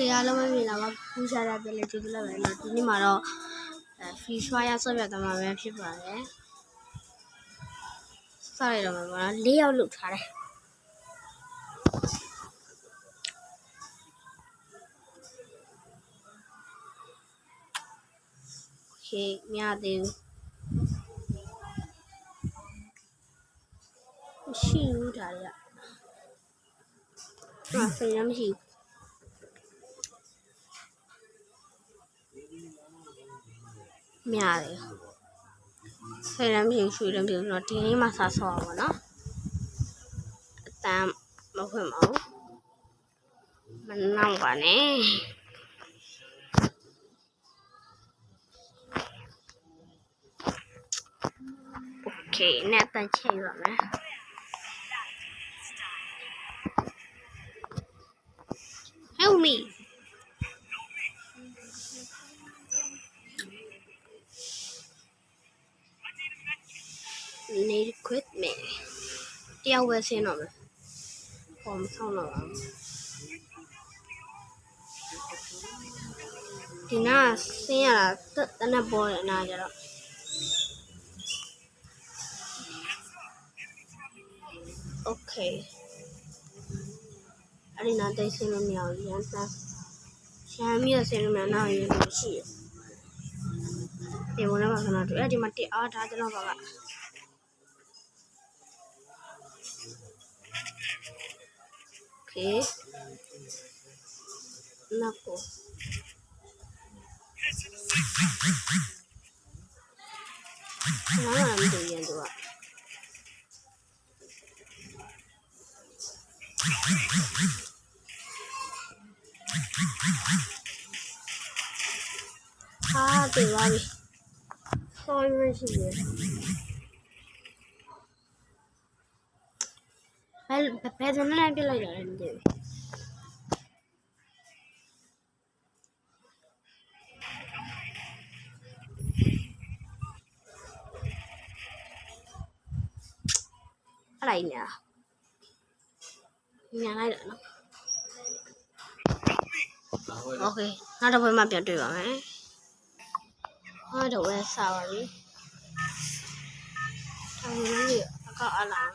ကရလုံးမမြင်တာပါပူရှာတာပြန်လဲကျေးဇူးလောက်ပါတယ်ဒီနေ့မှာတော့ free fire ဆော့ပြတ်သွားမှာပဲဖြစ်ပါတယ်ဆော့ရတော့မှာပါ၄ယောက်လုထားတယ်ဟေးမြတဲ့ရှိဦးတာရအဲ့ဆယ်ရမရှိဘူး များတယ်ဆယ်ရမ်းပြေရွှေရမ်းပြေတော့ဒီနေ့မှစားဆော့ပါဘောနော်အတမ်းမဖွင့်ပါဘူးမနောက်ပါနဲ့โอเคနဲ့တန်ချိန်ပါမယ် Help me ယောက်ပဲဆင်းတော့မယ်ဟောမဆောင်တော့ပါဘူးဒီနားဆင်းရတာတတနက်ပေါ်တယ်အနာကြတော့โอเคအဲ့ဒီနားတိတ်ဆင်းလို့မရဘူးရန်တန်းရှမ်းမြတ်ဆင်းလို့မရတော့ရင်လို့ရှိရဒီဘုံနဲ့ပါခဏတွေ့အဲ့ဒီမှာတက်အားထားကျွန်တော်ပါက Okay. Nako. Nandun nah, yan dua. Ah, di wabi. Sorry, Reggie. ဘယ်ဘယ်စနေပြလိုက်တာလဲမသိဘူးအဲ့ဒါညာညာလိုက်တော့နော်โอเคနောက်တစ်ပွဲမှပြန်တွေ့ပါမယ်နောက်တစ်ပွဲစားပါပြီဒါမှမဟုတ်အကောက်အလား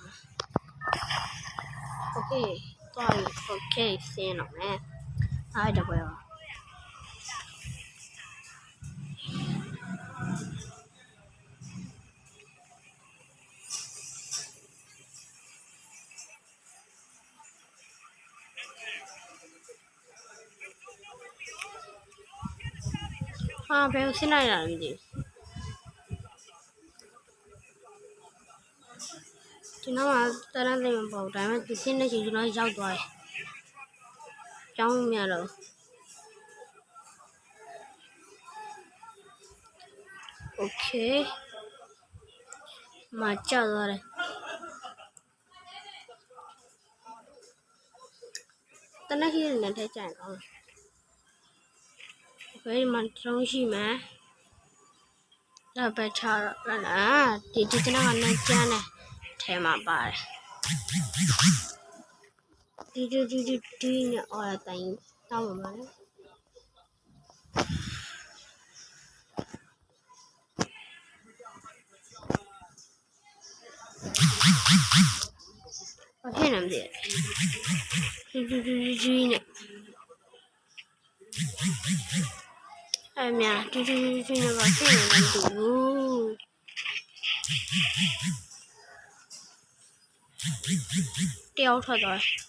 OK はい OK してのねはいだから हाँ, बेहसी नहीं आंदी က်တာလဲမသိဘူးကျွန်တော်ကတရမ်းသိမပေါ့ဒါပေမဲ့ဒီစင်းနေချင်ကျွန်တော်ရောက်သွားတယ်။ကြောင်းမရတော့โอเคมาကြသွားတယ်တနက်ခီနဲ့ထဲကြရင်ကောင်းဘယ်မှာတုံးရှိမှာဒါပဲချတော့လားဒီဒီကျွန်တော်ကလည်းကျန်းတယ် ထဲမှာပါတယ်ဒီဒီဒီဒီဒီနဲ့အော်ရတိုင်းတောင်းပါမယ်ဘာဖြစ်နေလဲဒီဒီဒီဒီနဲ့အဲ့မြဒီဒီဒီဒီနဲ့ဘာဖြစ်နေလဲမသိဘူး တယောက်ထွက်သွားတယ်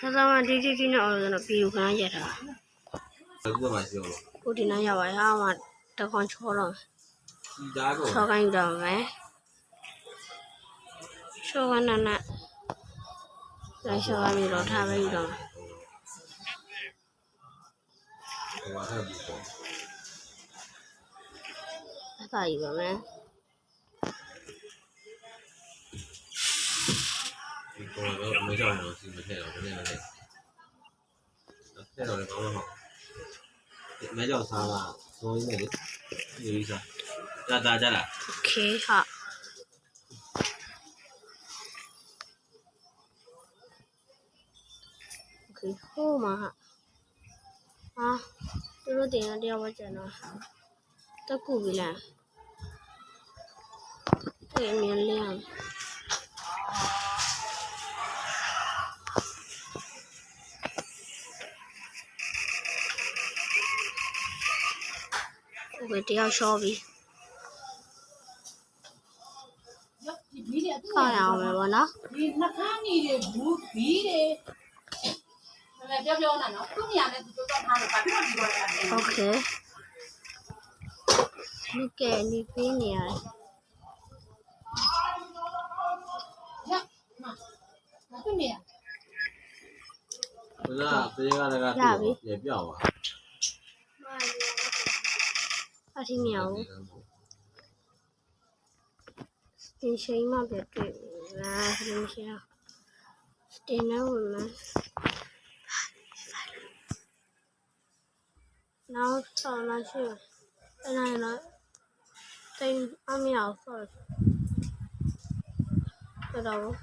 ဒါဆိုမှဒီဒီဒီနဲ့အော်တော့ပြီးခဏရက်ထားအခုမှပြောလို့ကိုဒီနားရောက်ပါဟာမှတခွန်ချောတော့ဒီသားကိုချောကိုင်းတော့မယ်ချောကနနလိုက်ချောကပြီးတော့ထားပြီးတော့ဟိုဟာထပ်ပြီးတော့အသာကြီးပါမယ် ဒီကောင်တော့မကြောက်တော့စီမထည့်တော့ဘယ်နဲ့လဲထည့်တော့လည်းကောင်းတော့မကြောက်စားလားဆိုရင်းနဲ့လေဒီစားတာတာကြလား โอเคဟာ เคဟိုမှာဟာသူတို့တင်ရတရားဝကျန်တော့တက်ကူပြီလားတဲ့မြင်လင်းအောင် โอเคတရားရှော့ပြီ ဒီဘီးတွေ ကောက်ရအောင်ပဲဗောနော် ဒီနှခမ်းကြီးတွေဘူးဘီးတွေမမပြောပြောနာနော်သူ့နေရာနဲ့သူတို့တော့ထားလို့ဘာဖြစ်လို့ဒီလိုလဲ โอเคလူကဲနေပေးနေရတယ် ရမမသူ့နေရာ ဘုရားတေးကလည်းကပြေပြောက်ပါ အထီးမြောက်တင်ရှိ န်မှပြတွေ့လာစရင်ရှိအောင်တင်နေဝင်မယ်နောက်တော့မရှိအဲ့ဒါတော့တင်အမြောက်ဆော့တော့တော့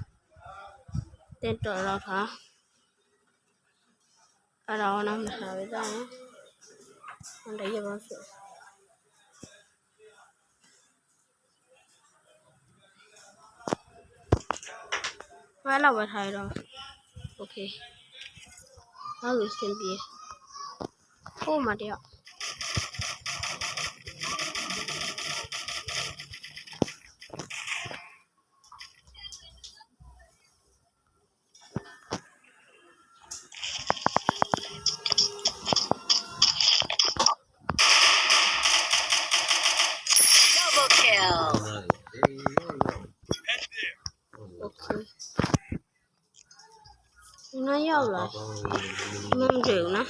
တင်တော်တော့ ခါအဲ့ဒါတော့မစားရတော့ဟိုတည်းရပါစို့ ဘာလောက်ပဲထားရတော့โอเคဘာလို့စင်ပြေဟိုမှာတယောက် ဒီနေ့ရောက်လာမမတွေ့ဘူးနော်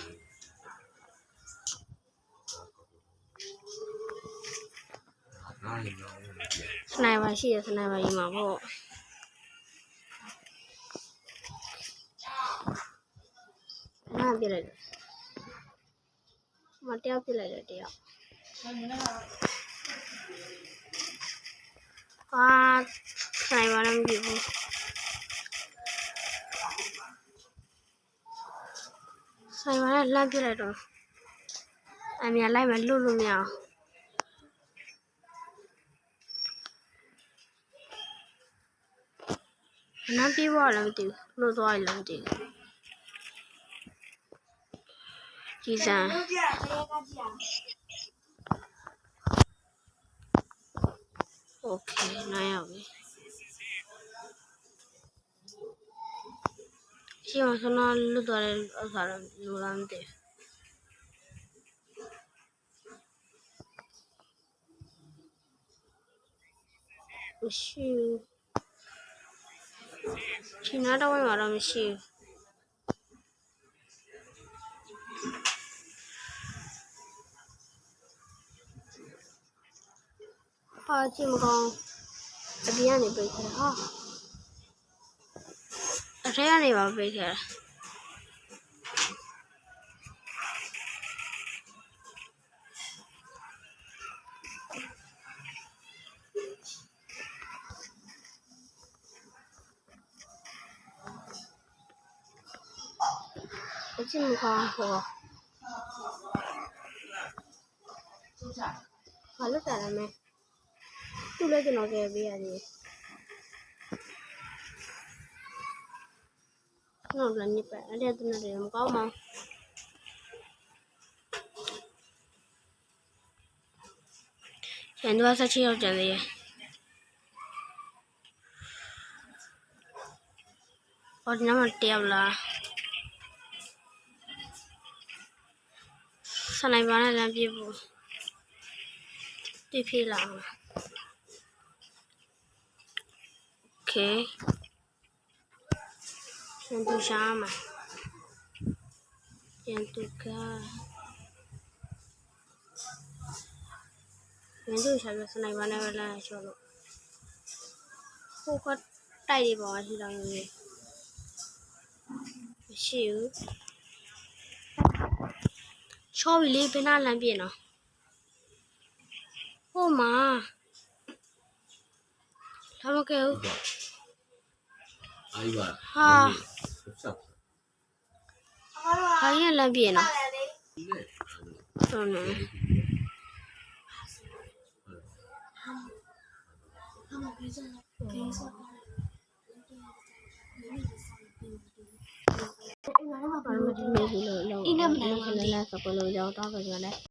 စနိုက်ပါရှိရစနိုက်ပါကြီးမှာပေါ့နားပြလိုက်တယ်မတယောက်ပြလိုက်တယ်တယောက်အာစနိုက်ပါလည်းမကြည့်ဘူး ဆိုင်ပါလည်းလှမ်းပြလိုက်တော့အမြင်လိုက်မှလွတ်လို့မရအောင်နမ်းပြေးဖို့လည်းမသိဘူးလွတ်သွားရလည်းမသိဘူးကြည်စံโอเคနိုင်ရောက်ပြီ ရှိအောင်ဆိုတော့လွတ်သွားတဲ့ဥစ္စာတော့လူလားမသိဘူးမရှိဘူးချိန်နာတော့ဝင်မှာတော့မရှိဘူးဟာကြည့်မကောင်းအပြင်ကနေပိတ်ခဲ့တာဟာအ ထဲကနေပါပိတ်ခဲ့တာအကြည့်မကောင်းဟောဘာလို့တာလဲမဲသူ့လည်းကျွန် တော်ကယ်ပေးရသေးတယ်ကျွန်တော်လည်းညစ်ပဲအဲ့ဒါတနတယ်မကောင်းပါဘူးကျန်တော့ဆက်ချရောက်ကြံသေးရဲ့ဟောဒီနားမှာတယောက်လားစနိုက်ပါနဲ့လမ်းပြေးဖို့ပြည့်ပြေးလာအောင် Okay. ပြန်သူရှားမှာပြန်သူကပြန်သူရှားပြီးစနိုက်ပါနဲ့ပဲလာရှော့လို့ဟိုကတိုက်နေပါရှိတော့ရေမရှိဘူးချောပြီ လေဘယ်နှလမ်းပြည့်နော်ဟိုမှာလာမကဲဘူးအာဒီပါဟာဆက်